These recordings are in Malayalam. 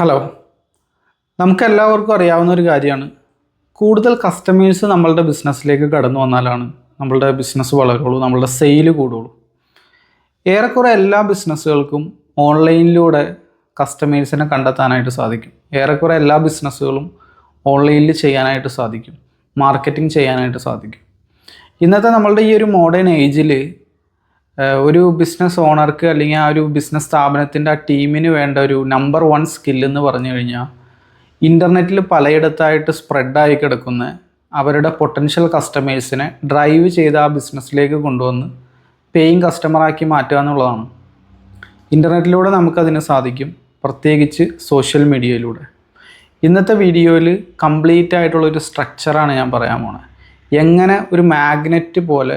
ഹലോ നമുക്കെല്ലാവർക്കും അറിയാവുന്ന ഒരു കാര്യമാണ്. കൂടുതൽ കസ്റ്റമേഴ്സ് നമ്മളുടെ ബിസിനസ്സിലേക്ക് കടന്നു വന്നാലാണ് നമ്മളുടെ ബിസിനസ് വളരുള്ളൂ നമ്മളുടെ സെയിൽ കൂടുള്ളൂ. ഏറെക്കുറെ എല്ലാ ബിസിനസ്സുകൾക്കും ഓൺലൈനിലൂടെ കസ്റ്റമേഴ്സിനെ കണ്ടെത്താനായിട്ട് സാധിക്കും. ഏറെക്കുറെ എല്ലാ ബിസിനസ്സുകളും ഓൺലൈനിൽ ചെയ്യാനായിട്ട് സാധിക്കും. മാർക്കറ്റിംഗ് ചെയ്യാനായിട്ട് സാധിക്കും. ഇന്നത്തെ നമ്മളുടെ ഈ ഒരു മോഡേൺ ഏജിൽ ഒരു ബിസിനസ് ഓണർക്ക് അല്ലെങ്കിൽ ആ ഒരു ബിസിനസ് സ്ഥാപനത്തിന്റെ ആ ടീമിന് വേണ്ട ഒരു നമ്പർ വൺ സ്കില്ല് എന്ന് പറഞ്ഞു കഴിഞ്ഞാൽ ഇന്റർനെറ്റിൽ പലയിടത്തായിട്ട് സ്പ്രെഡായി കിടക്കുന്ന അവരുടെ പൊട്ടൻഷ്യൽ കസ്റ്റമേഴ്സിനെ ഡ്രൈവ് ചെയ്ത് ആ ബിസിനസ്സിലേക്ക് കൊണ്ടുവന്ന് പേയിങ് കസ്റ്റമറാക്കി മാറ്റുക എന്നുള്ളതാണ്. ഇന്റർനെറ്റിലൂടെ നമുക്കതിന് സാധിക്കും പ്രത്യേകിച്ച് സോഷ്യൽ മീഡിയയിലൂടെ ഇന്നത്തെ വീഡിയോയിൽ കംപ്ലീറ്റ് ആയിട്ടുള്ളൊരു സ്ട്രക്ചറാണ് ഞാൻ പറയാൻ പോണത് എങ്ങനെ ഒരു മാഗ്നറ്റ് പോലെ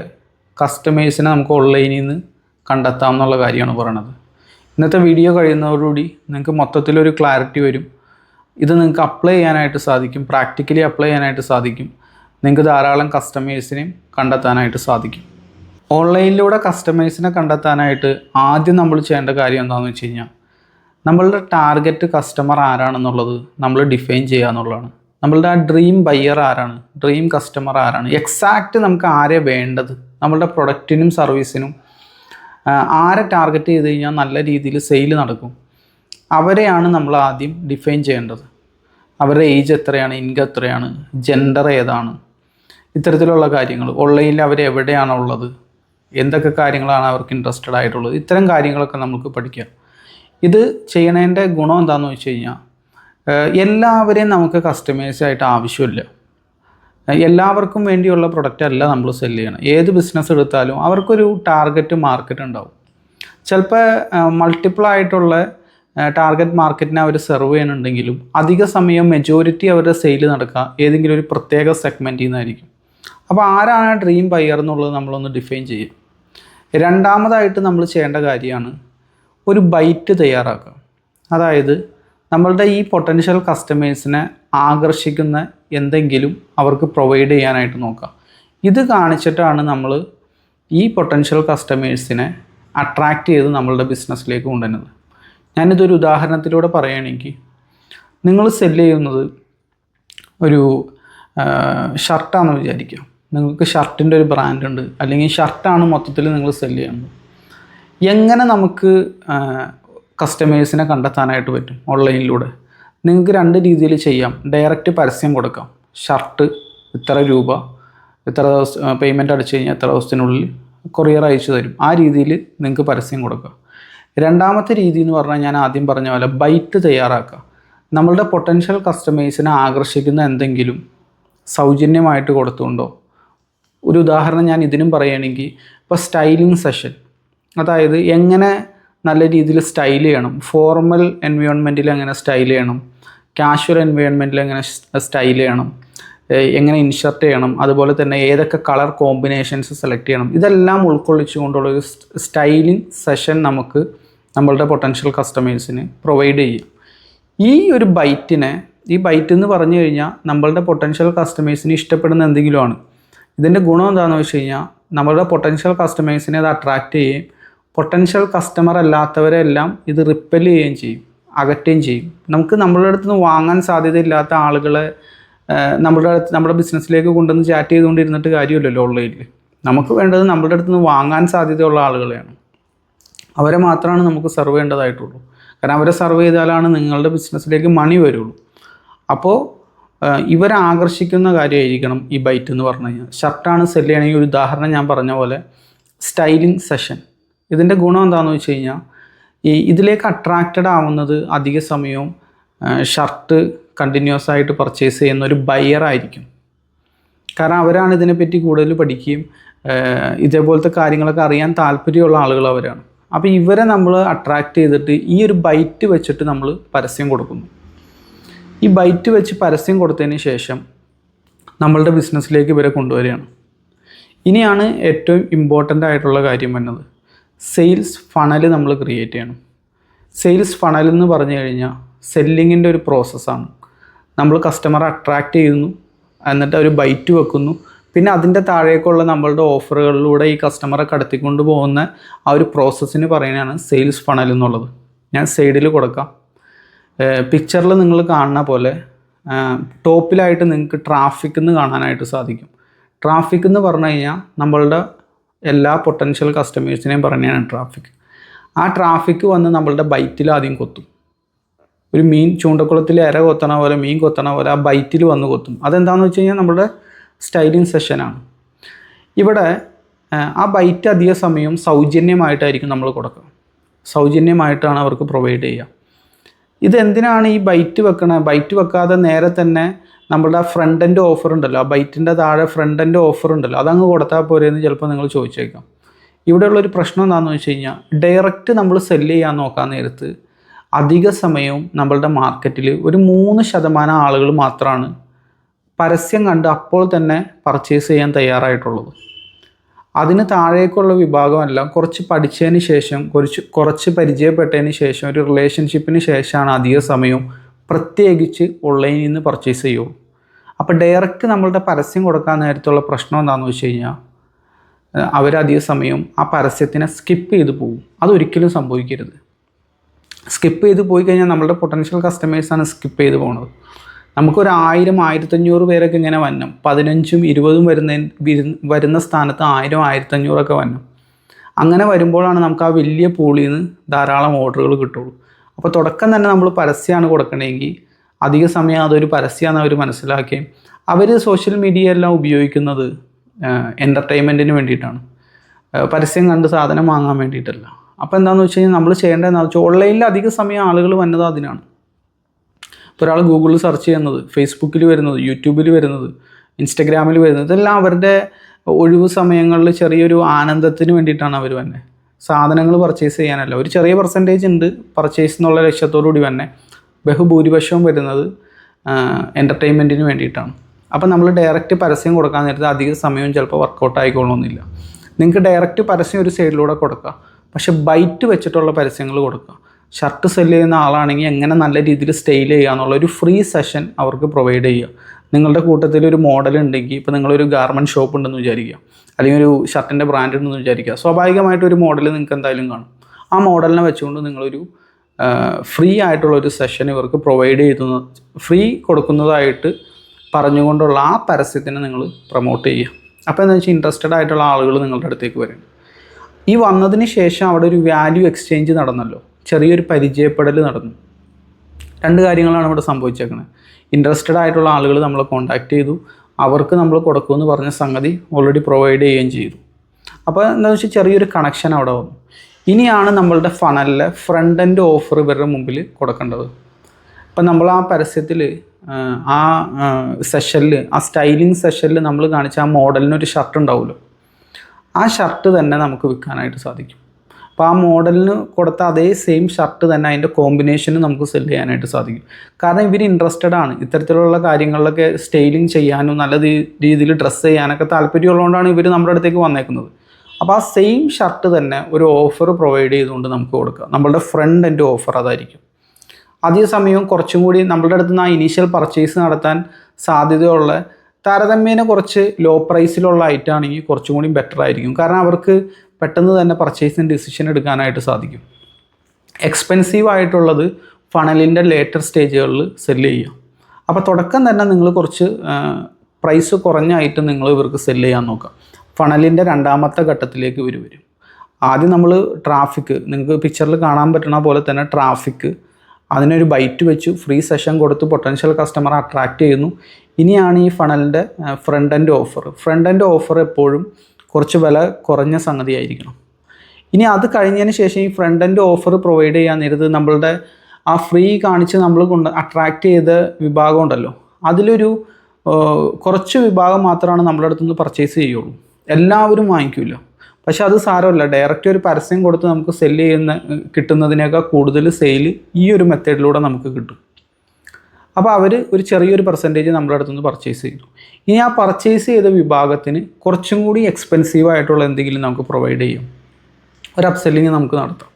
കസ്റ്റമേഴ്സിനെ നമുക്ക് ഓൺലൈനിൽ നിന്ന് കണ്ടെത്താം എന്നുള്ള കാര്യമാണ് പറയണത്. ഇന്നത്തെ വീഡിയോ കഴിയുന്നതോടുകൂടി നിങ്ങൾക്ക് മൊത്തത്തിലൊരു ക്ലാരിറ്റി വരും. ഇത് നിങ്ങൾക്ക് അപ്ലൈ ചെയ്യാനായിട്ട് സാധിക്കും. പ്രാക്ടിക്കലി അപ്ലൈ ചെയ്യാനായിട്ട് സാധിക്കും. നിങ്ങൾക്ക് ധാരാളം കസ്റ്റമേഴ്സിനെയും കണ്ടെത്താനായിട്ട് സാധിക്കും. ഓൺലൈനിലൂടെ കസ്റ്റമേഴ്സിനെ കണ്ടെത്താനായിട്ട് ആദ്യം നമ്മൾ ചെയ്യേണ്ട കാര്യം എന്താണെന്ന് വെച്ച് കഴിഞ്ഞാൽ നമ്മളുടെ ടാർഗറ്റ് കസ്റ്റമർ ആരാണെന്നുള്ളത് നമ്മൾ ഡിഫൈൻ ചെയ്യുക എന്നുള്ളതാണ്. നമ്മളുടെ ആ ഡ്രീം ബയ്യർ ആരാണ്? ഡ്രീം കസ്റ്റമർ ആരാണ്? എക്സാക്റ്റ് നമുക്ക് ആരെ വേണ്ടത്? നമ്മളുടെ പ്രൊഡക്റ്റിനും സർവീസിനും ആരെ ടാർഗറ്റ് ചെയ്ത് കഴിഞ്ഞാൽ നല്ല രീതിയിൽ സെയിൽ നടക്കും. അവരെയാണ് നമ്മൾ ആദ്യം ഡിഫൈൻ ചെയ്യേണ്ടത്. അവരുടെ ഏജ് എത്രയാണ് ഇൻകം എത്രയാണ് ജെൻഡർ ഏതാണ് ഇത്തരത്തിലുള്ള കാര്യങ്ങൾ. ഓൺലൈനിൽ അവർ എവിടെയാണ് ഉള്ളത് എന്തൊക്കെ കാര്യങ്ങളാണ് അവർക്ക് ഇൻട്രസ്റ്റഡ് ആയിട്ടുള്ളത് ഇത്തരം കാര്യങ്ങളൊക്കെ നമുക്ക് പഠിക്കാം. ഇത് ചെയ്യണതിന്റെ ഗുണം എന്താണെന്ന് വെച്ച് കഴിഞ്ഞാൽ എല്ലാവരെയും നമുക്ക് കസ്റ്റമേഴ്സായിട്ട് ആവശ്യമില്ല. എല്ലാവർക്കും വേണ്ടിയുള്ള പ്രൊഡക്റ്റ് അല്ല നമ്മൾ സെൽ ചെയ്യണം. ഏത് ബിസിനസ് എടുത്താലും അവർക്കൊരു ടാർഗറ്റ് മാർക്കറ്റ് ഉണ്ടാവും. ചിലപ്പോൾ മൾട്ടിപ്പിൾ ആയിട്ടുള്ള ടാർഗറ്റ് മാർക്കറ്റിനെ അവർ സെർവ് ചെയ്യുന്നുണ്ടെങ്കിലും അധിക സമയം മെജോറിറ്റി അവരുടെ സെയിൽ നടക്കുക ഏതെങ്കിലും ഒരു പ്രത്യേക സെഗ്മെന്റിൽ നിന്നായിരിക്കും അപ്പോൾ ആരാണ് ഡ്രീം ബയ്യർ എന്നുള്ളത് നമ്മളൊന്ന് ഡിഫൈൻ ചെയ്യും. രണ്ടാമതായിട്ട് നമ്മൾ ചെയ്യേണ്ട കാര്യമാണ് ഒരു ബൈറ്റ് തയ്യാറാക്കുക. അതായത് നമ്മളുടെ ഈ പൊട്ടൻഷ്യൽ കസ്റ്റമേഴ്സിനെ ആകർഷിക്കുന്ന എന്തെങ്കിലും അവർക്ക് പ്രൊവൈഡ് ചെയ്യാനായിട്ട് നോക്കുക ഇത് കാണിച്ചിട്ടാണ് നമ്മൾ ഈ പൊട്ടൻഷ്യൽ കസ്റ്റമേഴ്സിനെ അട്രാക്റ്റ് ചെയ്ത് നമ്മളുടെ ബിസിനസ്സിലേക്ക് കൊണ്ടുവരുന്നത്. ഞാനിതൊരു ഉദാഹരണത്തിലൂടെ പറയുകയാണെങ്കിൽ നിങ്ങൾ സെല്ല് ചെയ്യുന്നത് ഒരു ഷർട്ടാണെന്ന് വിചാരിക്കാം നിങ്ങൾക്ക് ഷർട്ടിന്റെ ഒരു ബ്രാൻഡ് ഉണ്ട്. അല്ലെങ്കിൽ ഷർട്ടാണ് മൊത്തത്തിൽ നിങ്ങൾ സെല്ല് ചെയ്യുന്നത്. എങ്ങനെ നമുക്ക് കസ്റ്റമേഴ്സിനെ കണ്ടെത്താനായിട്ട് പറ്റും ഓൺലൈനിലൂടെ നിങ്ങൾക്ക് രണ്ട് രീതിയിൽ ചെയ്യാം. ഡയറക്റ്റ് പരസ്യം കൊടുക്കാം. ഷർട്ട് ഇത്ര രൂപ ഇത്ര ദിവസം പേയ്മെന്റ് അടിച്ചു കഴിഞ്ഞാൽ ഇത്ര ദിവസത്തിനുള്ളിൽ കൊറിയർ അയച്ചു തരും. ആ രീതിയിൽ നിങ്ങൾക്ക് പരസ്യം കൊടുക്കാം. രണ്ടാമത്തെ രീതി എന്ന് പറഞ്ഞാൽ ഞാൻ ആദ്യം പറഞ്ഞ പോലെ ബൈറ്റ് തയ്യാറാക്കുക. നമ്മളുടെ പൊട്ടൻഷ്യൽ കസ്റ്റമേഴ്സിനെ ആകർഷിക്കുന്ന എന്തെങ്കിലും സൗജന്യമായിട്ട് കൊടുത്തുകൊണ്ടോ? ഒരു ഉദാഹരണം ഞാൻ ഇതിനും പറയുകയാണെങ്കിൽ ഇപ്പോൾ സ്റ്റൈലിംഗ് സെഷൻ അതായത് എങ്ങനെ നല്ല രീതിയിൽ സ്റ്റൈൽ ചെയ്യണം. ഫോർമൽ എൻവയോൺമെന്റിൽ എങ്ങനെ സ്റ്റൈൽ ചെയ്യണം. കാഷ്വൽ എൻവയോൺമെന്റിൽ എങ്ങനെ സ്റ്റൈൽ ചെയ്യണം. എങ്ങനെ ഇൻഷർട്ട് ചെയ്യണം. അതുപോലെ തന്നെ ഏതൊക്കെ കളർ കോമ്പിനേഷൻസ് സെലക്ട് ചെയ്യണം. ഇതെല്ലാം ഉൾക്കൊള്ളിച്ചുകൊണ്ടുള്ള ഒരു സ്റ്റൈലിംഗ് സെഷൻ നമുക്ക് നമ്മളുടെ പൊട്ടൻഷ്യൽ കസ്റ്റമേഴ്സിന് പ്രൊവൈഡ് ചെയ്യാം. ഈ ഒരു ബൈറ്റിനെ ഈ ബൈറ്റ് എന്ന് പറഞ്ഞു കഴിഞ്ഞാൽ നമ്മളുടെ പൊട്ടൻഷ്യൽ കസ്റ്റമേഴ്സിന് ഇഷ്ടപ്പെടുന്ന എന്തെങ്കിലുമാണ്. ഇതിന്റെ ഗുണം എന്താണെന്ന് വെച്ച് കഴിഞ്ഞാൽ നമ്മളുടെ പൊട്ടൻഷ്യൽ കസ്റ്റമേഴ്സിനെ അത് അട്രാക്റ്റ് ചെയ്യുകയും പൊട്ടൻഷ്യൽ കസ്റ്റമർ അല്ലാത്തവരെല്ലാം ഇത് റിപ്പൽ ചെയ്യുകയും ചെയ്യും അകറ്റുകയും ചെയ്യും. നമുക്ക് നമ്മളുടെ അടുത്ത് നിന്ന് വാങ്ങാൻ സാധ്യതയില്ലാത്ത ആളുകളെ നമ്മുടെ അടുത്ത് നമ്മുടെ ബിസിനസ്സിലേക്ക് കൊണ്ടുവന്ന് ചാറ്റ് ചെയ്തുകൊണ്ടിരുന്നിട്ട് കാര്യമില്ലല്ലോ ഓൺലൈനിൽ നമുക്ക് വേണ്ടത് നമ്മളുടെ അടുത്ത് നിന്ന് വാങ്ങാൻ സാധ്യതയുള്ള ആളുകളെയാണ്. അവരെ മാത്രമാണ് നമുക്ക് സെർവ് ചെയ്യേണ്ടതായിട്ടുള്ളൂ. കാരണം അവരെ സെർവ് ചെയ്താലാണ് നിങ്ങളുടെ ബിസിനസ്സിലേക്ക് മണി വരുള്ളൂ. അപ്പോൾ ഇവരെ ആകർഷിക്കുന്ന കാര്യമായിരിക്കണം ഈ ബൈറ്റ് എന്ന് പറഞ്ഞു കഴിഞ്ഞാൽ. ഷർട്ടാണ് സെല്ല് ചെയ്യണമെങ്കിൽ ഒരു ഉദാഹരണം ഞാൻ പറഞ്ഞ പോലെ സ്റ്റൈലിംഗ് സെഷൻ ഇതിന്റെ ഗുണം എന്താണെന്ന് വെച്ച് കഴിഞ്ഞാൽ ഈ ഇതിലേക്ക് അട്രാക്റ്റഡ് ആവുന്നത് അധിക സമയവും ഷർട്ട് കണ്ടിന്യൂസ് ആയിട്ട് പർച്ചേസ് ചെയ്യുന്ന ഒരു ബയ്യർ ആയിരിക്കും. കാരണം അവരാണ് ഇതിനെപ്പറ്റി കൂടുതൽ പഠിക്കുകയും ഇതേപോലത്തെ കാര്യങ്ങളൊക്കെ അറിയാൻ താല്പര്യമുള്ള ആളുകൾ അവരാണ്. അപ്പോൾ ഇവരെ നമ്മൾ അട്രാക്റ്റ് ചെയ്തിട്ട് ഈ ഒരു ബൈറ്റ് വെച്ചിട്ട് നമ്മൾ പരസ്യം കൊടുക്കുന്നു. ഈ ബൈറ്റ് വെച്ച് പരസ്യം കൊടുത്തതിന് ശേഷം നമ്മളുടെ ബിസിനസ്സിലേക്ക് ഇവരെ കൊണ്ടുവരികയാണ്. ഇനിയാണ് ഏറ്റവും ഇമ്പോർട്ടന്റ് ആയിട്ടുള്ള കാര്യം വരുന്നത് സെയിൽസ് ഫണൽ നമ്മൾ ക്രിയേറ്റ് ചെയ്യണം. സെയിൽസ് ഫണൽ എന്ന് പറഞ്ഞു കഴിഞ്ഞാൽ സെല്ലിങ്ങിന്റെ ഒരു പ്രോസസ്സാണ് നമ്മൾ കസ്റ്റമറെ അട്രാക്റ്റ് ചെയ്യുന്നു എന്നിട്ട് ഒരു ബൈറ്റ് വെക്കുന്നു. പിന്നെ അതിന്റെ താഴേക്കുള്ള നമ്മളുടെ ഓഫറുകളിലൂടെ ഈ കസ്റ്റമറെ കടത്തിക്കൊണ്ട് പോകുന്ന ആ ഒരു പ്രോസസ്സിന് പറയുന്നതാണ് സെയിൽസ് ഫണൽ എന്നുള്ളത്. ഞാൻ സൈഡിൽ കൊടുക്കാം. പിക്ചറിൽ നിങ്ങൾ കാണുന്ന പോലെ ടോപ്പിലായിട്ട് നിങ്ങൾക്ക് ട്രാഫിക് കാണാനായിട്ട് സാധിക്കും. ട്രാഫിക് എന്ന് പറഞ്ഞു കഴിഞ്ഞാൽ നമ്മളുടെ എല്ലാ പൊട്ടൻഷ്യൽ കസ്റ്റമേഴ്സിനെയും പറഞ്ഞാണ് ട്രാഫിക് ആ ട്രാഫിക് വന്ന് നമ്മളുടെ ബൈറ്റിൽ ആദ്യം കൊത്തും. ഒരു മീൻ ചൂണ്ടക്കുളത്തിൽ ഇര കൊത്തണ പോലെ മീൻ കൊത്തണ പോലെ ആ ബൈറ്റിൽ വന്ന് കൊത്തും. അതെന്താണെന്ന് വെച്ച് കഴിഞ്ഞാൽ നമ്മുടെ സ്റ്റൈലിംഗ് സെഷനാണ് ഇവിടെ ആ, ബൈറ്റ് അധിക സമയം സൗജന്യമായിട്ടായിരിക്കും നമ്മൾ കൊടുക്കുക. സൗജന്യമായിട്ടാണ് അവർക്ക് പ്രൊവൈഡ് ചെയ്യുക. ഇതെന്തിനാണ് ഈ ബൈറ്റ് വെക്കണത് ബൈറ്റ് വെക്കാതെ നേരെ തന്നെ നമ്മളുടെ ആ ഫ്രണ്ടിന്റെ ഓഫർ ഉണ്ടല്ലോ. ആ ബൈറ്റിന്റെ താഴെ ഫ്രണ്ടിന്റെ ഓഫർ ഉണ്ടല്ലോ. അതങ്ങ് കൊടുത്താൽ പോരെയെന്ന് ചിലപ്പോൾ നിങ്ങൾ ചോദിച്ചേക്കാം. ഇവിടെയുള്ളൊരു പ്രശ്നം എന്താണെന്ന് വെച്ച് കഴിഞ്ഞാൽ ഡയറക്റ്റ് നമ്മൾ സെല്ല് ചെയ്യാൻ നോക്കാൻ നേരത്ത് അധിക സമയവും നമ്മളുടെ മാർക്കറ്റിൽ ഒരു മൂന്ന് ശതമാനം ആളുകൾ മാത്രമാണ് പരസ്യം കണ്ട് അപ്പോൾ തന്നെ പർച്ചേസ് ചെയ്യാൻ തയ്യാറായിട്ടുള്ളത്. അതിന് താഴേക്കുള്ള വിഭാഗമെല്ലാം കുറച്ച് പഠിച്ചതിന് ശേഷം കുറച്ച് കുറച്ച് പരിചയപ്പെട്ടതിന് ശേഷം ഒരു റിലേഷൻഷിപ്പിന് ശേഷമാണ് അധിക സമയവും പ്രത്യേകിച്ച് ഓൺലൈനിൽ നിന്ന് പർച്ചേസ് ചെയ്യുള്ളൂ. അപ്പോൾ ഡയറക്റ്റ് നമ്മളുടെ പരസ്യം കൊടുക്കാൻ നേരത്തുള്ള പ്രശ്നം എന്താണെന്ന് വെച്ച് കഴിഞ്ഞാൽ അവരധിക സമയം ആ പരസ്യത്തിനെ സ്കിപ്പ് ചെയ്ത് പോകും അതൊരിക്കലും സംഭവിക്കരുത്. സ്കിപ്പ് ചെയ്ത് പോയി കഴിഞ്ഞാൽ നമ്മളുടെ പൊട്ടൻഷ്യൽ കസ്റ്റമേഴ്സാണ് സ്കിപ്പ് ചെയ്ത് പോകുന്നത് നമുക്കൊരു ആയിരം ആയിരത്തഞ്ഞൂറ് പേരൊക്കെ ഇങ്ങനെ വന്നം. പതിനഞ്ചും ഇരുപതും വരുന്ന വരുന്ന സ്ഥാനത്ത് ആയിരം ആയിരത്തഞ്ഞൂറൊക്കെ വന്നം. അങ്ങനെ വരുമ്പോഴാണ് നമുക്ക് ആ വലിയ പൂളിൽ നിന്ന് ധാരാളം ഓർഡറുകൾ കിട്ടുള്ളൂ. അപ്പോൾ തുടക്കം തന്നെ നമ്മൾ പരസ്യമാണ് കൊടുക്കണമെങ്കിൽ അധിക സമയം അതൊരു പരസ്യമാണ് അവർ മനസ്സിലാക്കുകയും അവർ സോഷ്യൽ മീഡിയ എല്ലാം ഉപയോഗിക്കുന്നത് എന്റർടൈൻമെന്റിന് വേണ്ടിയിട്ടാണ്. പരസ്യം കണ്ട് സാധനം വാങ്ങാൻ വേണ്ടിയിട്ടല്ല. അപ്പോൾ എന്താണെന്ന് വെച്ച് കഴിഞ്ഞാൽ നമ്മൾ ചെയ്യേണ്ടതെന്ന് വെച്ചാൽ ഓൺലൈനിൽ അധിക സമയം ആളുകൾ വന്നത് അതിനാണ്. ഒരാൾ ഗൂഗിളിൽ സെർച്ച് ചെയ്യുന്നത് ഫേസ്ബുക്കിൽ വരുന്നത് യൂട്യൂബിൽ വരുന്നത് ഇൻസ്റ്റഗ്രാമിൽ വരുന്നത് ഇതെല്ലാം അവരുടെ ഒഴിവ് സമയങ്ങളിൽ ചെറിയൊരു ആനന്ദത്തിന് വേണ്ടിയിട്ടാണ് അവർ തന്നെ സാധനങ്ങൾ പർച്ചേസ് ചെയ്യാനല്ല. ഒരു ചെറിയ പെർസെന്റേജ് ഉണ്ട് പർച്ചേസ് എന്നുള്ള ലക്ഷ്യത്തോടു കൂടി തന്നെ ബഹുഭൂരിപക്ഷവും വരുന്നത് എന്റർടൈൻമെന്റിന് വേണ്ടിയിട്ടാണ്. അപ്പോൾ നമ്മൾ ഡയറക്റ്റ് പരസ്യം കൊടുക്കാൻ നേരത്തെ അധിക സമയവും ചിലപ്പോൾ വർക്കൗട്ട് ആയിക്കൊള്ളണമെന്നില്ല നിങ്ങൾക്ക് ഡയറക്റ്റ് പരസ്യം ഒരു സൈഡിലൂടെ കൊടുക്കുക പക്ഷെ ബൈറ്റ് വെച്ചിട്ടുള്ള പരസ്യങ്ങൾ കൊടുക്കുക ഷർട്ട് സെൽ ചെയ്യുന്ന ആളാണെങ്കിൽ എങ്ങനെ നല്ല രീതിയിൽ സ്റ്റൈൽ ചെയ്യുക എന്നുള്ള ഒരു ഫ്രീ സെഷൻ അവർക്ക് പ്രൊവൈഡ് ചെയ്യുക. നിങ്ങളുടെ കൂട്ടത്തിൽ ഒരു മോഡൽ ഉണ്ടെങ്കിൽ ഇപ്പോൾ നിങ്ങളൊരു ഗാർമെന്റ് ഷോപ്പ് ഉണ്ടെന്ന് വിചാരിക്കുക. അല്ലെങ്കിൽ ഒരു ഷർട്ടിന്റെ ബ്രാൻഡ് ഉണ്ടെന്ന് വിചാരിക്കുക. സ്വാഭാവികമായിട്ട് ഒരു മോഡൽ നിങ്ങൾക്ക് എന്തായാലും കാണും. ആ മോഡലിനെ വെച്ചുകൊണ്ട് നിങ്ങളൊരു ഫ്രീ ആയിട്ടുള്ള ഒരു സെഷൻ ഇവർക്ക് പ്രൊവൈഡ് ചെയ്യുന്ന ഫ്രീ കൊടുക്കുന്നതായിട്ട് പറഞ്ഞുകൊണ്ടുള്ള ആ പരസ്യത്തിനെ നിങ്ങൾ പ്രൊമോട്ട് ചെയ്യുക. അപ്പോൾ എന്താ വെച്ചാൽ ഇൻട്രസ്റ്റഡ് ആയിട്ടുള്ള ആളുകൾ നിങ്ങളുടെ അടുത്തേക്ക് വരും. ഈ വന്നതിന് ശേഷം അവിടെ ഒരു വാല്യൂ എക്സ്ചേഞ്ച് നടന്നല്ലോ. ചെറിയൊരു പരിചയപ്പെടൽ നടന്നു. രണ്ട് കാര്യങ്ങളാണ് ഇവിടെ സംഭവിച്ചേക്കുന്നത് ഇൻട്രസ്റ്റഡ് ആയിട്ടുള്ള ആളുകൾ നമ്മളെ കോൺടാക്റ്റ് ചെയ്തു. അവർക്ക് നമ്മൾ കൊടുക്കുമെന്ന് പറഞ്ഞ സംഗതി ഓൾറെഡി പ്രൊവൈഡ് ചെയ്യുകയും ചെയ്തു. അപ്പോൾ എന്താണെന്ന് വെച്ചാൽ ചെറിയൊരു കണക്ഷൻ അവിടെ വന്നു. ഇനിയാണ് നമ്മളുടെ ഫണലിലെ ഫ്രണ്ട് എൻഡ് ഓഫർ ഇവരുടെ മുമ്പിൽ കൊടുക്കേണ്ടത്. അപ്പം നമ്മൾ ആ പരസ്യത്തിൽ ആ സെഷനിൽ ആ സ്റ്റൈലിംഗ് സെഷനിൽ നമ്മൾ കാണിച്ച ആ മോഡലിനൊരു ഷർട്ട് ഉണ്ടാവുമല്ലോ. ആ ഷർട്ട് തന്നെ നമുക്ക് വിൽക്കാനായിട്ട് സാധിക്കും. അപ്പോൾ ആ മോഡലിന് കൊടുത്ത അതേ സെയിം ഷർട്ട് തന്നെ അതിന്റെ കോമ്പിനേഷന് നമുക്ക് സെൽ ചെയ്യാനായിട്ട് സാധിക്കും. കാരണം ഇവർ ഇൻട്രസ്റ്റഡ് ആണ്. ഇത്തരത്തിലുള്ള കാര്യങ്ങളിലൊക്കെ സ്റ്റൈലിംഗ് ചെയ്യാനും നല്ല രീതിയിൽ ഡ്രസ്സ് ചെയ്യാനൊക്കെ താല്പര്യമുള്ളതുകൊണ്ടാണ് ഇവർ നമ്മുടെ അടുത്തേക്ക് വന്നേക്കുന്നത്. അപ്പോൾ ആ സെയിം ഷർട്ട് തന്നെ ഒരു ഓഫർ പ്രൊവൈഡ് ചെയ്തുകൊണ്ട് നമുക്ക് കൊടുക്കുക നമ്മളുടെ ഫ്രണ്ട് എന്റെ ഓഫർ അതായിരിക്കും. അതേ സമയം കുറച്ചും കൂടി നമ്മളുടെ അടുത്ത് നിന്ന് ആ ഇനീഷ്യൽ പർച്ചേസ് നടത്താൻ സാധ്യതയുള്ള താരതമ്യേന കുറച്ച് ലോ പ്രൈസിലുള്ള ഐറ്റം ആണെങ്കിൽ കുറച്ചും കൂടി ബെറ്റർ ആയിരിക്കും. കാരണം അവർക്ക് പെട്ടെന്ന് തന്നെ പർച്ചേസിന് ഡിസിഷൻ എടുക്കാനായിട്ട് സാധിക്കും. എക്സ്പെൻസീവ് ആയിട്ടുള്ളത് ഫണലിന്റെ ലേറ്റർ സ്റ്റേജുകളിൽ സെല്ല് ചെയ്യാം അപ്പോൾ തുടക്കം തന്നെ നിങ്ങൾ കുറച്ച് പ്രൈസ് കുറഞ്ഞായിട്ട് നിങ്ങൾ ഇവർക്ക് സെല്ല് ചെയ്യാൻ നോക്കാം ഫണലിന്റെ രണ്ടാമത്തെ ഘട്ടത്തിലേക്ക് ഇവർ വരും. ആദ്യം നമ്മൾ ട്രാഫിക് നിങ്ങൾക്ക് പിക്ചറിൽ കാണാൻ പറ്റുന്ന പോലെ തന്നെ ട്രാഫിക് അതിനൊരു ബൈറ്റ് വെച്ചു ഫ്രീ സെഷൻ കൊടുത്ത് പൊട്ടൻഷ്യൽ കസ്റ്റമർ അട്രാക്റ്റ് ചെയ്യുന്നു. ഇനിയാണ് ഈ ഫണലിന്റെ front end offer front end offer എപ്പോഴും കുറച്ച് വില കുറഞ്ഞ സംഗതിയായിരിക്കണം. ഇനി അത് കഴിഞ്ഞതിന് ശേഷം ഈ ഫ്രണ്ട് എൻഡ് ഓഫർ പ്രൊവൈഡ് ചെയ്യാൻ നേരത്ത് നമ്മളുടെ ആ ഫ്രീ കാണിച്ച് നമ്മൾ കൊണ്ട് അട്രാക്റ്റ് ചെയ്ത വിഭാഗം ഉണ്ടല്ലോ. അതിലൊരു കുറച്ച് വിഭാഗം മാത്രമാണ് നമ്മുടെ അടുത്തുനിന്ന് പർച്ചേസ് ചെയ്യുള്ളൂ. എല്ലാവരും വാങ്ങിക്കില്ല പക്ഷെ അത് സാരമല്ല. ഡയറക്റ്റ് ഒരു പരസ്യം കൊടുത്ത് നമുക്ക് സെല്ല് ചെയ്യുന്ന കിട്ടുന്നതിനേക്കാൾ കൂടുതൽ സെയിൽ ഈ ഒരു മെത്തേഡിലൂടെ നമുക്ക് കിട്ടും. അപ്പോൾ അവർ ഒരു ചെറിയൊരു പെർസെന്റേജ് നമ്മുടെ അടുത്തുനിന്ന് പർച്ചേസ് ചെയ്തു. ഇനി ആ പർച്ചേസ് ചെയ്ത വിഭാഗത്തിന് കുറച്ചും കൂടി എക്സ്പെൻസീവ് ആയിട്ടുള്ള എന്തെങ്കിലും നമുക്ക് പ്രൊവൈഡ് ചെയ്യും. ഒരു അപ്സെല്ലിങ് നമുക്ക് നടത്താം.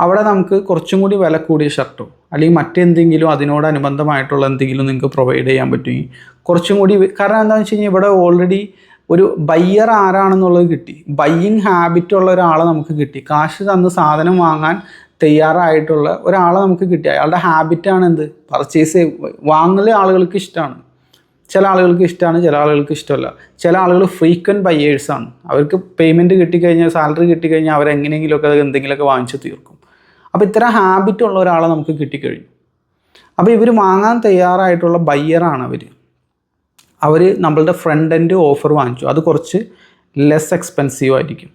അവിടെ നമുക്ക് കുറച്ചും കൂടി വില കൂടിയ ഷർട്ടോ അല്ലെങ്കിൽ മറ്റെന്തെങ്കിലും അതിനോടനുബന്ധമായിട്ടുള്ള എന്തെങ്കിലും നിങ്ങൾക്ക് പ്രൊവൈഡ് ചെയ്യാൻ പറ്റുമെങ്കിൽ കുറച്ചും കൂടി കാരണം എന്താണെന്ന് വെച്ച് കഴിഞ്ഞാൽ ഇവിടെ ഓൾറെഡി ഒരു ബയ്യർ ആരാണെന്നുള്ളത് കിട്ടി. ബയ്യിങ് ഹാബിറ്റ് ഉള്ള ഒരാളെ നമുക്ക് കിട്ടി. കാശ് തന്ന് സാധനം വാങ്ങാൻ തയ്യാറായിട്ടുള്ള ഒരാളെ നമുക്ക് കിട്ടി. അയാളുടെ ഹാബിറ്റാണ് എന്ത്? പർച്ചേസ് വാങ്ങൽ ആളുകൾക്ക് ഇഷ്ടമാണ് ചില ആളുകൾക്ക് ഇഷ്ടമാണ് ചില ആളുകൾക്ക് ഇഷ്ടമല്ല. ചില ആളുകൾ ഫ്രീക്വന്റ് ബയ്യേഴ്സാണ് അവർക്ക് പേയ്മെന്റ് കിട്ടിക്കഴിഞ്ഞാൽ സാലറി കിട്ടിക്കഴിഞ്ഞാൽ അവരെങ്ങനെയെങ്കിലുമൊക്കെ അത് എന്തെങ്കിലുമൊക്കെ വാങ്ങിച്ച് തീർക്കും. അപ്പോൾ ഇത്തരം ഹാബിറ്റ് ഉള്ള ഒരാളെ നമുക്ക് കിട്ടിക്കഴിഞ്ഞു. അപ്പോൾ ഇവർ വാങ്ങാൻ തയ്യാറായിട്ടുള്ള ബയ്യറാണ് അവർ അവർ നമ്മളുടെ ഫ്രണ്ട് എൻഡ് ഓഫർ വാങ്ങിച്ചു. അത് കുറച്ച് ലെസ് എക്സ്പെൻസീവ് ആയിരിക്കും.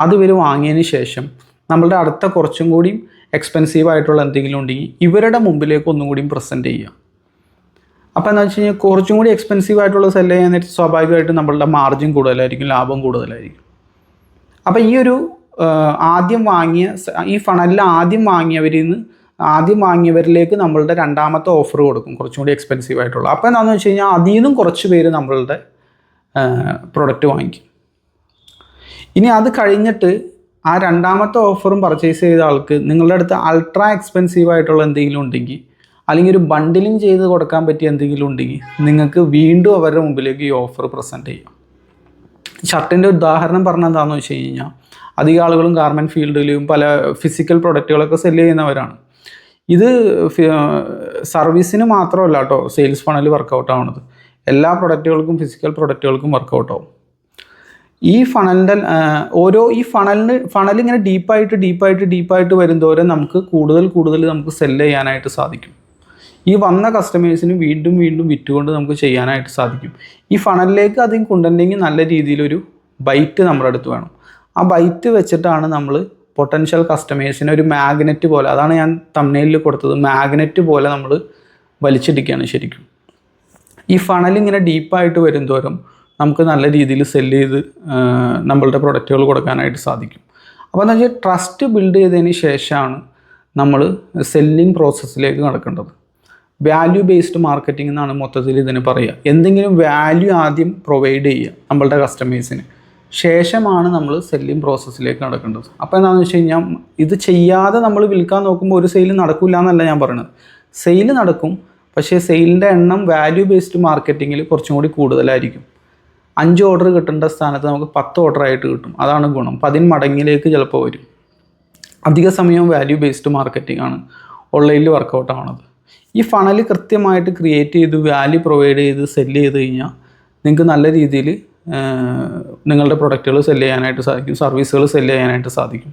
അത് ഇവർ വാങ്ങിയതിന് ശേഷം നമ്മളുടെ അടുത്ത കുറച്ചും കൂടിയും എക്സ്പെൻസീവ് ആയിട്ടുള്ള എന്തെങ്കിലും ഉണ്ടെങ്കിൽ ഇവരുടെ മുമ്പിലേക്ക് ഒന്നും കൂടിയും പ്രസന്റ് ചെയ്യുക. അപ്പോൾ എന്താ വെച്ച് കഴിഞ്ഞാൽ കുറച്ചും കൂടി എക്സ്പെൻസീവ് ആയിട്ടുള്ള സെല്ല് ചെയ്യാൻ സ്വാഭാവികമായിട്ടും നമ്മളുടെ മാർജിൻ കൂടുതലായിരിക്കും ലാഭം കൂടുതലായിരിക്കും. അപ്പോൾ ഈ ഒരു ആദ്യം വാങ്ങിയ ഈ ഫണലിൽ ആദ്യം വാങ്ങിയവരിൽ നിന്ന് ആദ്യം വാങ്ങിയവരിലേക്ക് നമ്മളുടെ രണ്ടാമത്തെ ഓഫർ കൊടുക്കും കുറച്ചും കൂടി എക്സ്പെൻസീവ് ആയിട്ടുള്ള. അപ്പോൾ എന്താണെന്ന് വെച്ച് കഴിഞ്ഞാൽ അതിൽ നിന്നും കുറച്ച് പേര് നമ്മളുടെ പ്രൊഡക്റ്റ് വാങ്ങിക്കും. ഇനി അത് കഴിഞ്ഞിട്ട് ആ രണ്ടാമത്തെ ഓഫറും പർച്ചേസ് ചെയ്ത ആൾക്ക് നിങ്ങളുടെ അടുത്ത് അൾട്രാ എക്സ്പെൻസീവ് ആയിട്ടുള്ള എന്തെങ്കിലും ഉണ്ടെങ്കിൽ അല്ലെങ്കിൽ ഒരു ബണ്ടിലിംഗ് ചെയ്ത് കൊടുക്കാൻ പറ്റിയ എന്തെങ്കിലും ഉണ്ടെങ്കിൽ നിങ്ങൾക്ക് വീണ്ടും അവരുടെ മുമ്പിലേക്ക് ഈ ഓഫർ പ്രസന്റ് ചെയ്യാം. ഷർട്ടിന്റെ ഉദാഹരണം പറഞ്ഞാൽ എന്താണെന്ന് വെച്ച് കഴിഞ്ഞാൽ അധികം ആളുകളും ഗാർമെന്റ് ഫീൽഡിലും പല ഫിസിക്കൽ പ്രൊഡക്റ്റുകളൊക്കെ സെല്ല് ചെയ്യുന്നവരാണ്. ഇത് സർവീസിന് മാത്രമല്ല കേട്ടോ സെയിൽസ് ഫണൽ വർക്കൗട്ട് ആവുന്നത് എല്ലാ പ്രൊഡക്റ്റുകൾക്കും ഫിസിക്കൽ പ്രൊഡക്റ്റുകൾക്കും വർക്കൗട്ട് ആവും. ഈ ഫണലിന്റെ ഓരോ ഈ ഫണലിന് ഫണൽ ഇങ്ങനെ ഡീപ്പായിട്ട് ഡീപ്പായിട്ട് ഡീപ്പായിട്ട് വരുന്തോറും നമുക്ക് കൂടുതൽ കൂടുതൽ നമുക്ക് സെല്ല് ചെയ്യാനായിട്ട് സാധിക്കും. ഈ വന്ന കസ്റ്റമേഴ്സിന് വീണ്ടും വീണ്ടും വിറ്റുകൊണ്ട് നമുക്ക് ചെയ്യാനായിട്ട് സാധിക്കും. ഈ ഫണലിലേക്ക് അധികം കൊണ്ടുണ്ടെങ്കിൽ നല്ല രീതിയിലൊരു ബൈറ്റ് നമ്മുടെ അടുത്ത് വേണം. ആ ബൈറ്റ് വെച്ചിട്ടാണ് നമ്മൾ പൊട്ടൻഷ്യൽ കസ്റ്റമേഴ്സിനെ ഒരു മാഗ്നറ്റ് പോലെ അതാണ് ഞാൻ തമ്മനയിൽ കൊടുത്തത് മാഗ്നറ്റ് പോലെ നമ്മൾ വലിച്ചിടിക്കുകയാണ് ശരിക്കും. ഈ ഫണൽ ഇങ്ങനെ ഡീപ്പായിട്ട് വരുന്തോറും നമുക്ക് നല്ല രീതിയിൽ സെല്ല് ചെയ്ത് നമ്മളുടെ പ്രൊഡക്റ്റുകൾ കൊടുക്കാനായിട്ട് സാധിക്കും. അപ്പോൾ എന്താ വെച്ചാൽ ട്രസ്റ്റ് ബിൽഡ് ചെയ്തതിന് ശേഷമാണ് നമ്മൾ സെല്ലിംഗ് പ്രോസസ്സിലേക്ക് നടക്കേണ്ടത്. വാല്യൂ ബേസ്ഡ് മാർക്കറ്റിംഗ് എന്നാണ് മൊത്തത്തിൽ ഇതിന് പറയുക. എന്തെങ്കിലും വാല്യൂ ആദ്യം പ്രൊവൈഡ് ചെയ്യുക നമ്മളുടെ കസ്റ്റമേഴ്സിന് ശേഷമാണ് നമ്മൾ സെല്ലിംഗ് പ്രോസസ്സിലേക്ക് നടക്കേണ്ടത്. അപ്പോൾ എന്താണെന്ന് വെച്ച് കഴിഞ്ഞാൽ ഇത് ചെയ്യാതെ നമ്മൾ വിൽക്കാൻ നോക്കുമ്പോൾ ഒരു സെയിൽ നടക്കില്ല എന്നല്ല ഞാൻ പറയുന്നത് സെയിൽ നടക്കും പക്ഷേ സെയിലിന്റെ എണ്ണം വാല്യൂ ബേസ്ഡ് മാർക്കറ്റിങ്ങിൽ കുറച്ചും കൂടി കൂടുതലായിരിക്കും. അഞ്ച് ഓർഡർ കിട്ടേണ്ട സ്ഥാനത്ത് നമുക്ക് പത്ത് ഓർഡർ ആയിട്ട് കിട്ടും. അതാണ് ഗുണം. പതിന് മടങ്ങിലേക്ക് ചിലപ്പോൾ വരും. അധിക സമയം വാല്യൂ ബേസ്ഡ് മാർക്കറ്റിംഗ് ആണ് ഓൺലൈനിൽ വർക്കൗട്ട് ആവണത്. ഈ ഫണൽ കൃത്യമായിട്ട് ക്രിയേറ്റ് ചെയ്ത് വാല്യൂ പ്രൊവൈഡ് ചെയ്ത് സെല്ല് ചെയ്ത് കഴിഞ്ഞാൽ നിങ്ങൾക്ക് നല്ല രീതിയിൽ നിങ്ങളുടെ പ്രൊഡക്റ്റുകൾ സെല്ല് ചെയ്യാനായിട്ട് സാധിക്കും. സർവീസുകൾ സെല്ല് ചെയ്യാനായിട്ട് സാധിക്കും.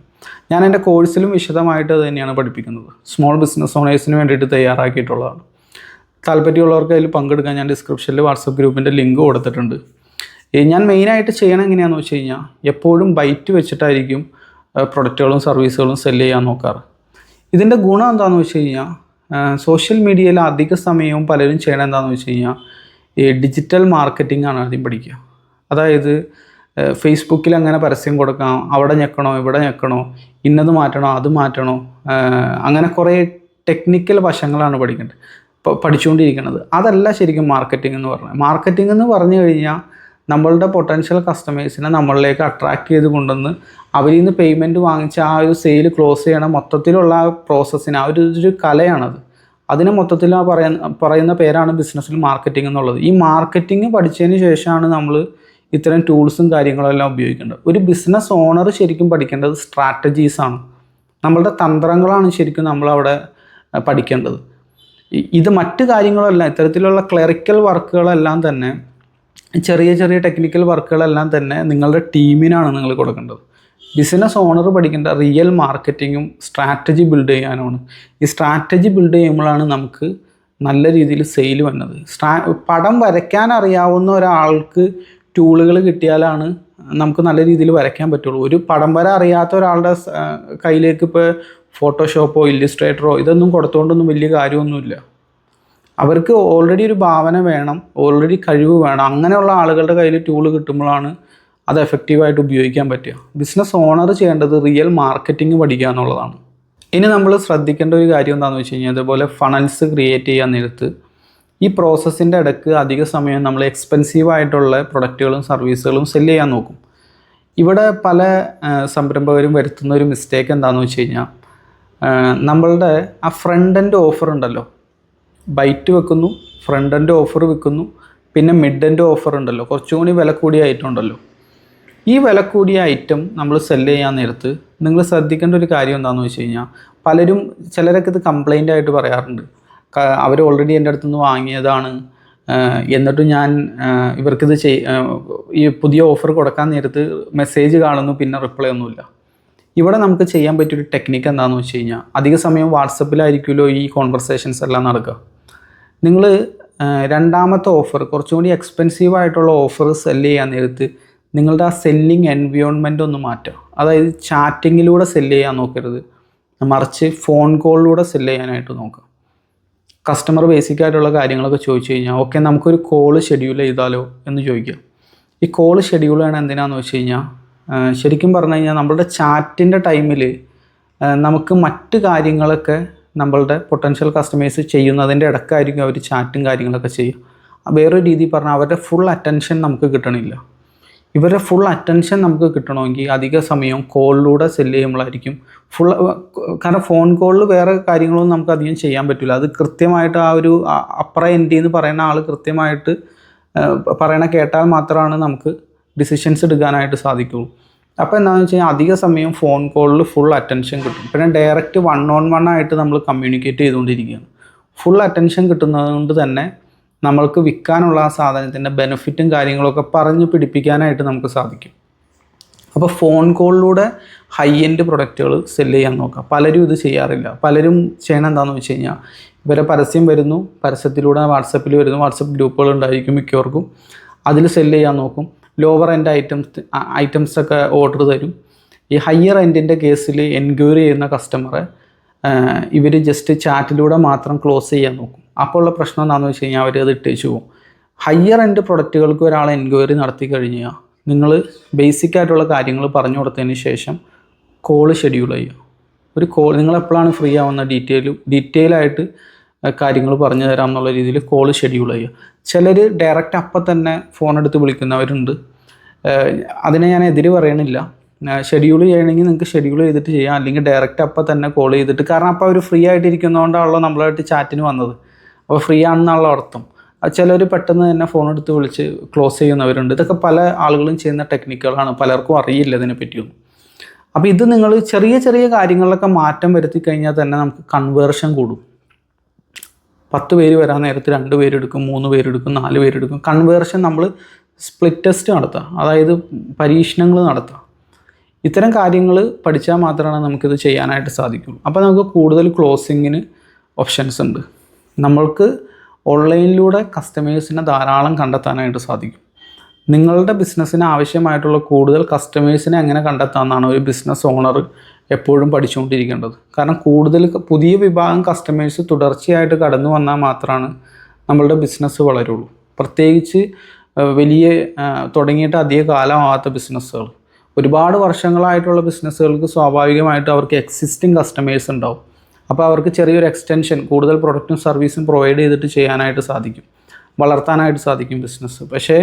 ഞാൻ എന്റെ കോഴ്സിലും വിശദമായിട്ട് അത് തന്നെയാണ് പഠിപ്പിക്കുന്നത്. സ്മോൾ ബിസിനസ് ഓണേഴ്സിന് വേണ്ടിയിട്ട് തയ്യാറാക്കിയിട്ടുള്ളതാണ്. താല്പര്യമുള്ളവർക്ക് അതിൽ പങ്കെടുക്കാൻ ഞാൻ ഡിസ്ക്രിപ്ഷനിൽ വാട്സപ്പ് ഗ്രൂപ്പിന്റെ ലിങ്ക് കൊടുത്തിട്ടുണ്ട്. ഞാൻ മെയിനായിട്ട് ചെയ്യണം എങ്ങനെയാണെന്ന് വെച്ച് കഴിഞ്ഞാൽ എപ്പോഴും ബൈറ്റ് വെച്ചിട്ടായിരിക്കും പ്രൊഡക്റ്റുകളും സർവീസുകളും സെല്ല് ചെയ്യാൻ നോക്കാറ്. ഇതിന്റെ ഗുണം എന്താണെന്ന് വെച്ച് കഴിഞ്ഞാൽ സോഷ്യൽ മീഡിയയിൽ അധിക സമയവും പലരും ചെയ്യണം എന്താണെന്ന് വെച്ച് കഴിഞ്ഞാൽ ഈ ഡിജിറ്റൽ മാർക്കറ്റിംഗ് ആണ് ആദ്യം പഠിക്കുക. അതായത് ഫേസ്ബുക്കിൽ അങ്ങനെ പരസ്യം കൊടുക്കാം അവിടെ ഞെക്കണോ ഇവിടെ ഞെക്കണോ ഇന്നത് മാറ്റണോ അത് മാറ്റണോ അങ്ങനെ കുറേ ടെക്നിക്കൽ വശങ്ങളാണ് പഠിക്കേണ്ടത് പഠിച്ചുകൊണ്ടിരിക്കുന്നത്. അതല്ല ശരിക്കും മാർക്കറ്റിംഗ് എന്ന് പറഞ്ഞത്. മാർക്കറ്റിംഗ് എന്ന് പറഞ്ഞു കഴിഞ്ഞാൽ നമ്മളുടെ പൊട്ടൻഷ്യൽ കസ്റ്റമേഴ്സിനെ നമ്മളിലേക്ക് അട്രാക്ട് ചെയ്ത് കൊണ്ടുവന്ന് അവരിൽ നിന്ന് പേയ്മെന്റ് വാങ്ങിച്ച് ആ ഒരു സെയിൽ ക്ലോസ് ചെയ്യണ മൊത്തത്തിലുള്ള ആ പ്രോസസ്സിന് ആ ഒരു ഒരു കലയാണത്. അതിനെ മൊത്തത്തിൽ ആ പറയുന്ന പറയുന്ന പേരാണ് ബിസിനസ്സിൽ മാർക്കറ്റിംഗ് എന്നുള്ളത്. ഈ മാർക്കറ്റിംഗ് പഠിച്ചതിന് ശേഷമാണ് നമ്മൾ ഇത്തരം ടൂൾസും കാര്യങ്ങളെല്ലാം ഉപയോഗിക്കേണ്ടത്. ഒരു ബിസിനസ് ഓണർ ശരിക്കും പഠിക്കേണ്ടത് സ്ട്രാറ്റജീസാണ് നമ്മളുടെ തന്ത്രങ്ങളാണ് ശരിക്കും നമ്മളവിടെ പഠിക്കേണ്ടത്. ഇത് മറ്റു കാര്യങ്ങളല്ല ഇത്തരത്തിലുള്ള ക്ലറിക്കൽ വർക്കുകളെല്ലാം തന്നെ ചെറിയ ചെറിയ ടെക്നിക്കൽ വർക്കുകളെല്ലാം തന്നെ നിങ്ങളുടെ ടീമിനാണ് നിങ്ങൾ കൊടുക്കേണ്ടത്. ബിസിനസ് ഓണർ പഠിക്കേണ്ട റിയൽ മാർക്കറ്റിങ്ങും സ്ട്രാറ്റജി ബിൽഡ് ചെയ്യാനുമാണ് ഈ സ്ട്രാറ്റജി ബിൽഡ് ചെയ്യുമ്പോഴാണ് നമുക്ക് നല്ല രീതിയിൽ സെയിൽ വന്നത്. സ്ട്രാ പടം വരയ്ക്കാൻ അറിയാവുന്ന ഒരാൾക്ക് ടൂളുകൾ കിട്ടിയാലാണ് നമുക്ക് നല്ല രീതിയിൽ വരയ്ക്കാൻ പറ്റുള്ളൂ. ഒരു പടം വര അറിയാത്ത ഒരാളുടെ കയ്യിലേക്ക് ഇപ്പോൾ ഫോട്ടോഷോപ്പോ ഇല്ലിസ്ട്രേറ്ററോ ഇതൊന്നും കൊടുത്തുകൊണ്ടൊന്നും വലിയ കാര്യമൊന്നുമില്ല. അവർക്ക് ഓൾറെഡി ഒരു ഭാവന വേണം ഓൾറെഡി കഴിവ് വേണം. അങ്ങനെയുള്ള ആളുകളുടെ കയ്യിൽ ടൂൾ കിട്ടുമ്പോഴാണ് അത് എഫക്റ്റീവായിട്ട് ഉപയോഗിക്കാൻ പറ്റുക. ബിസിനസ് ഓണർ ചെയ്യേണ്ടത് റിയൽ മാർക്കറ്റിംഗ് പഠിക്കുക എന്നുള്ളതാണ്. ഇനി നമ്മൾ ശ്രദ്ധിക്കേണ്ട ഒരു കാര്യം എന്താണെന്ന് വെച്ച് കഴിഞ്ഞാൽ അതുപോലെ ഫണൽസ് ക്രിയേറ്റ് ചെയ്യാൻ നേരത്ത് ഈ പ്രോസസ്സിന്റെ ഇടയ്ക്ക് അധിക സമയം നമ്മൾ എക്സ്പെൻസീവ് ആയിട്ടുള്ള പ്രൊഡക്റ്റുകളും സർവീസുകളും സെൽ ചെയ്യാൻ നോക്കും. ഇവിടെ പല സംരംഭകരും വരുത്തുന്ന ഒരു മിസ്റ്റേക്ക് എന്താണെന്ന് വെച്ച് കഴിഞ്ഞാൽ നമ്മളുടെ ആ ഫ്രണ്ട് എൻഡ് ഓഫർ ഉണ്ടല്ലോ. ബൈറ്റ് വെക്കുന്നു ഫ്രണ്ട് എൻഡ് ഓഫർ വെക്കുന്നു പിന്നെ മിഡ് എൻഡ് ഓഫർ ഉണ്ടല്ലോ. കുറച്ചും കൂടി വില കൂടിയ ഐറ്റം ഉണ്ടല്ലോ. ഈ വില കൂടിയ ഐറ്റം നമ്മൾ സെല്ല് ചെയ്യാൻ നേരത്ത് നിങ്ങൾ ശ്രദ്ധിക്കേണ്ട ഒരു കാര്യം എന്താണെന്ന് വെച്ച് കഴിഞ്ഞാൽ പലരും ചിലരൊക്കെ ഇത് കംപ്ലൈന്റ് ആയിട്ട് പറയാറുണ്ട്. അവർ ഓൾറെഡി എന്റെ അടുത്ത് നിന്ന് വാങ്ങിയതാണ് എന്നിട്ടും ഞാൻ ഇവർക്കിത് ചെയ് ഈ പുതിയ ഓഫർ കൊടുക്കാൻ നേരത്ത് മെസ്സേജ് കാണുന്നു പിന്നെ റിപ്ലൈ ഒന്നുമില്ല. ഇവിടെ നമുക്ക് ചെയ്യാൻ പറ്റിയൊരു ടെക്നിക്ക് എന്താണെന്ന് വെച്ച് കഴിഞ്ഞാൽ അധിക സമയം വാട്സപ്പിലായിരിക്കുമല്ലോ ഈ കോൺവെർസേഷൻസ് എല്ലാം നടക്കുക. നിങ്ങൾ രണ്ടാമത്തെ ഓഫർ കുറച്ചും കൂടി എക്സ്പെൻസീവ് ആയിട്ടുള്ള ഓഫർ സെല്ല് ചെയ്യാൻ നേരത്ത് നിങ്ങളുടെ ആ സെല്ലിങ് എൻവിയോൺമെന്റ് ഒന്ന് മാറ്റുക അതായത് ചാറ്റിങ്ങിലൂടെ സെല്ല് ചെയ്യാൻ നോക്കരുത്. മറിച്ച് ഫോൺ കോളിലൂടെ സെല്ല് ചെയ്യാനായിട്ട് നോക്കുക കസ്റ്റമർ ബേസിക് ആയിട്ടുള്ള കാര്യങ്ങളൊക്കെ ചോദിച്ചു കഴിഞ്ഞാൽ ഓക്കെ നമുക്കൊരു കോൾ ഷെഡ്യൂൾ ചെയ്താലോ? എന്ന് ചോദിക്കുക. ഈ കോൾ ഷെഡ്യൂൾ ചെയ്യണം എന്തിനാന്ന് വെച്ച് കഴിഞ്ഞാൽ ശരിക്കും പറഞ്ഞു കഴിഞ്ഞാൽ നമ്മളുടെ ചാറ്റിന്റെ ടൈമിൽ നമുക്ക് മറ്റ് കാര്യങ്ങളൊക്കെ നമ്മളുടെ പൊട്ടൻഷ്യൽ കസ്റ്റമേഴ്സ് ചെയ്യുന്നതിന്റെ ഇടക്കായിരിക്കും അവർ ചാറ്റും കാര്യങ്ങളൊക്കെ ചെയ്യുക. വേറൊരു രീതി പറഞ്ഞാൽ അവരുടെ ഫുൾ അറ്റൻഷൻ നമുക്ക് കിട്ടണില്ല. ഇവരുടെ ഫുൾ അറ്റൻഷൻ നമുക്ക് കിട്ടണമെങ്കിൽ അധിക സമയം കോളിലൂടെ സെല്ല് ചെയ്യുമ്പോഴായിരിക്കും ഫുൾ കാരണം ഫോൺ കോളിൽ വേറെ കാര്യങ്ങളൊന്നും നമുക്ക് അധികം ചെയ്യാൻ പറ്റില്ല. അത് കൃത്യമായിട്ട് ആ ഒരു അപ്പറ എൻഡി എന്ന് പറയുന്ന ആൾ കൃത്യമായിട്ട് പറയണ കേട്ടാൽ മാത്രമാണ് നമുക്ക് ഡിസിഷൻസ് എടുക്കാനായിട്ട് സാധിക്കുള്ളൂ അപ്പോൾ എന്താണെന്ന് വെച്ച് കഴിഞ്ഞാൽ അധിക സമയം ഫോൺ കോളിൽ ഫുൾ അറ്റൻഷൻ കിട്ടും. പിന്നെ ഡയറക്റ്റ് വൺ ഓൺ വൺ ആയിട്ട് നമ്മൾ കമ്മ്യൂണിക്കേറ്റ് ചെയ്തുകൊണ്ടിരിക്കുകയാണ് ഫുൾ അറ്റൻഷൻ കിട്ടുന്നത് കൊണ്ട് തന്നെ നമ്മൾക്ക് വിൽക്കാനുള്ള ആ സാധനത്തിന്റെ ബെനിഫിറ്റും കാര്യങ്ങളൊക്കെ പറഞ്ഞ് പിടിപ്പിക്കാനായിട്ട് നമുക്ക് സാധിക്കും. അപ്പോൾ ഫോൺ കോളിലൂടെ ഹൈ എൻഡ് പ്രൊഡക്റ്റുകൾ സെൽ ചെയ്യാൻ നോക്കുക പലരും ഇത് ചെയ്യാറില്ല. പലരും ചെയ്യണം എന്താണെന്ന് വെച്ച് കഴിഞ്ഞാൽ ഇവരെ പരസ്യം വരുന്നു പരസ്യത്തിലൂടെ വാട്സപ്പിൽ വരുന്നു വാട്സപ്പ് ഗ്രൂപ്പുകൾ ഉണ്ടായിരിക്കും മിക്കവർക്കും. അതിൽ സെൽ ചെയ്യാൻ നോക്കും. ലോവർ എൻഡ് ഐറ്റംസ് ഐറ്റംസ് ഒക്കെ ഓർഡർ തരും. ഈ ഹയർ എൻഡിന്റെ കേസിൽ എൻക്വയറി ചെയ്യുന്ന കസ്റ്റമറെ ഇവർ ജസ്റ്റ് ചാറ്റിലൂടെ മാത്രം ക്ലോസ് ചെയ്യാൻ നോക്കും. അപ്പോൾ ഉള്ള പ്രശ്നം എന്താണെന്ന് വെച്ച് കഴിഞ്ഞാൽ അവർ അത് ഇട്ടേച്ചു പോകും ഹയർ എൻഡ് പ്രൊഡക്റ്റുകൾക്ക് ഒരാൾ എൻക്വയറി നടത്തി കഴിഞ്ഞാൽ നിങ്ങൾ ബേസിക് ആയിട്ടുള്ള കാര്യങ്ങൾ പറഞ്ഞു കൊടുത്തതിന് ശേഷം കോൾ ഷെഡ്യൂൾ ചെയ്യുക. ഒരു കോൾ നിങ്ങൾ എപ്പോഴാണ് ഫ്രീ ആവുന്ന ഡീറ്റെയിൽ ഡീറ്റെയിൽ ആയിട്ട് കാര്യങ്ങൾ പറഞ്ഞു തരാം എന്നുള്ള രീതിയിൽ കോൾ ഷെഡ്യൂൾ ചെയ്യുക. ചിലർ ഡയറക്റ്റ് അപ്പം തന്നെ ഫോൺ എടുത്ത് വിളിക്കുന്നവരുണ്ട്. അതിനെ ഞാൻ എതിര് പറയണില്ല. ഷെഡ്യൂൾ ചെയ്യണമെങ്കിൽ നിങ്ങൾക്ക് ഷെഡ്യൂൾ ചെയ്തിട്ട് ചെയ്യാം. അല്ലെങ്കിൽ ഡയറക്റ്റ് അപ്പം തന്നെ കോൾ ചെയ്തിട്ട് കാരണം അപ്പോൾ അവർ ഫ്രീ ആയിട്ടിരിക്കുന്നതുകൊണ്ടാണല്ലോ നമ്മളായിട്ട് ചാറ്റിന് വന്നത്. അപ്പോൾ ഫ്രീ ആണെന്നുള്ള അർത്ഥം. ചിലർ പെട്ടെന്ന് തന്നെ ഫോൺ എടുത്ത് വിളിച്ച് ക്ലോസ് ചെയ്യുന്നവരുണ്ട്. ഇതൊക്കെ പല ആളുകളും ചെയ്യുന്ന ടെക്നിക്കുകളാണ് പലർക്കും അറിയില്ല ഇതിനെ പറ്റിയൊന്നും അപ്പോൾ ഇത് നിങ്ങൾ ചെറിയ ചെറിയ കാര്യങ്ങളിലൊക്കെ മാറ്റം വരുത്തി കഴിഞ്ഞാൽ തന്നെ നമുക്ക് കൺവേർഷൻ കൂടും. പത്ത് പേര് വരാൻ നേരത്ത് രണ്ട് പേരെടുക്കും മൂന്ന് പേരെടുക്കും നാല് പേരെടുക്കും. കൺവേർഷൻ നമ്മൾ സ്പ്ലിറ്റ് ടെസ്റ്റ് നടത്തുക അതായത് പരീക്ഷണങ്ങൾ നടത്തുക ഇത്തരം കാര്യങ്ങൾ പഠിച്ചാൽ മാത്രമാണ് നമുക്കിത് ചെയ്യാനായിട്ട് സാധിക്കുള്ളൂ. അപ്പോൾ നമുക്ക് കൂടുതൽ ക്ലോസിങ്ങിന് ഓപ്ഷൻസ് ഉണ്ട്. നമ്മൾക്ക് ഓൺലൈനിലൂടെ കസ്റ്റമേഴ്സിനെ ധാരാളം കണ്ടെത്താനായിട്ട് സാധിക്കും. നിങ്ങളുടെ ബിസിനസ്സിന് ആവശ്യമായിട്ടുള്ള കൂടുതൽ കസ്റ്റമേഴ്സിനെ എങ്ങനെ കണ്ടെത്താമെന്നാണ് ഒരു ബിസിനസ് ഓണർ എപ്പോഴും പഠിച്ചുകൊണ്ടിരിക്കേണ്ടത്. കാരണം കൂടുതൽ പുതിയ വിഭാഗം കസ്റ്റമേഴ്സ് തുടർച്ചയായിട്ട് കടന്നു വന്നാൽ മാത്രമാണ് നമ്മളുടെ ബിസിനസ് വളരുള്ളൂ. പ്രത്യേകിച്ച് വലിയ തുടങ്ങിയിട്ട് അധിക കാലമാവാത്ത ബിസിനസ്സുകൾ ഒരുപാട് വർഷങ്ങളായിട്ടുള്ള ബിസിനസ്സുകൾക്ക് സ്വാഭാവികമായിട്ട് അവർക്ക് എക്സിസ്റ്റിംഗ് കസ്റ്റമേഴ്സ് ഉണ്ടാവും. അപ്പോൾ അവർക്ക് ചെറിയൊരു എക്സ്റ്റൻഷൻ കൂടുതൽ പ്രൊഡക്റ്റും സർവീസും പ്രൊവൈഡ് ചെയ്തിട്ട് ചെയ്യാനായിട്ട് സാധിക്കും. വളർത്താനായിട്ട് സാധിക്കും ബിസിനസ് പക്ഷേ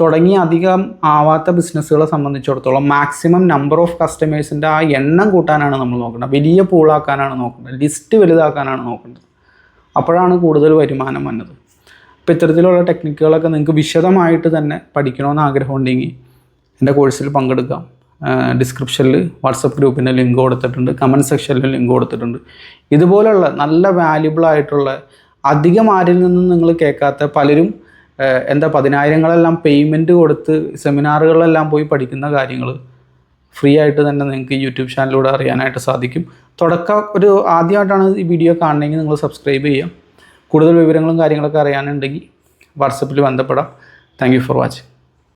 തുടങ്ങി അധികം ആവാത്ത ബിസിനസ്സുകളെ സംബന്ധിച്ചിടത്തോളം മാക്സിമം നമ്പർ ഓഫ് കസ്റ്റമേഴ്സിന്റെ ആ എണ്ണം കൂട്ടാനാണ് നമ്മൾ നോക്കേണ്ടത്. വലിയ പൂളാക്കാനാണ് നോക്കേണ്ടത്. ലിസ്റ്റ് വലുതാക്കാനാണ് നോക്കേണ്ടത്. അപ്പോഴാണ് കൂടുതൽ വരുമാനം വന്നത്. അപ്പോൾ ഇത്തരത്തിലുള്ള ടെക്നിക്കുകളൊക്കെ നിങ്ങൾക്ക് വിശദമായിട്ട് തന്നെ പഠിക്കണമെന്ന് ആഗ്രഹമുണ്ടെങ്കിൽ എന്റെ കോഴ്സിൽ പങ്കെടുക്കാം. ഡിസ്ക്രിപ്ഷനിൽ വാട്സപ്പ് ഗ്രൂപ്പിന്റെ ലിങ്ക് കൊടുത്തിട്ടുണ്ട് കമന്റ് സെക്ഷനിൽ ലിങ്ക് കൊടുത്തിട്ടുണ്ട്. ഇതുപോലുള്ള നല്ല വാല്യുബിൾ ആയിട്ടുള്ള അധികം ആരിൽ നിന്നും നിങ്ങൾ കേൾക്കാത്ത പലരും എന്താ പതിനായിരങ്ങളെല്ലാം പേയ്മെന്റ് കൊടുത്ത് സെമിനാറുകളെല്ലാം പോയി പഠിക്കുന്ന കാര്യങ്ങൾ ഫ്രീ ആയിട്ട് തന്നെ നിങ്ങൾക്ക് യൂട്യൂബ് ചാനലിലൂടെ അറിയാനായിട്ട് സാധിക്കും. തുടക്ക ഒരു ആദ്യമായിട്ടാണ് ഈ വീഡിയോ കാണണമെങ്കിൽ നിങ്ങൾ സബ്സ്ക്രൈബ് ചെയ്യാം. കൂടുതൽ വിവരങ്ങളും കാര്യങ്ങളൊക്കെ അറിയാനുണ്ടെങ്കിൽ വാട്സപ്പിൽ ബന്ധപ്പെടാം. Thank for watching